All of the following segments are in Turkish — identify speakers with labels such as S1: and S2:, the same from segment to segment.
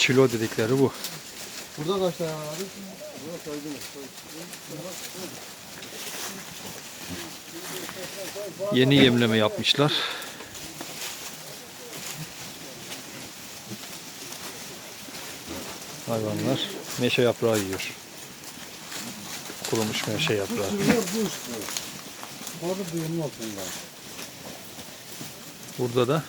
S1: Çilo dedikleri bu.
S2: Burada kaç tane var abi?
S1: Yeni yemleme yapmışlar. Hayvanlar meşe yaprağı yiyor. Kurumuş meşe yaprağı. Burada da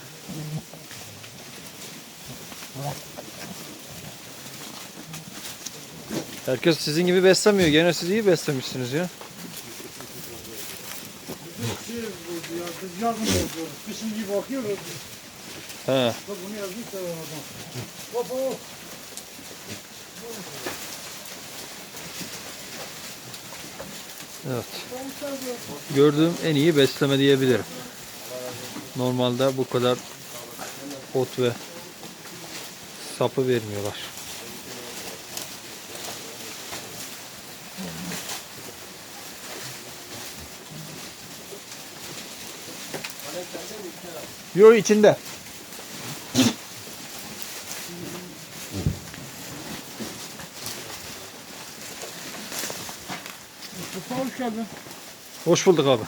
S1: Herkes sizin gibi beslemiyor. Gene siz iyi beslemişsiniz ya. He. Evet. Gördüğüm en iyi besleme diyebilirim. Normalde bu kadar ot ve sapı vermiyorlar. Yo içinde.
S2: Mustafa hoş geldin.
S1: Hoş bulduk abi.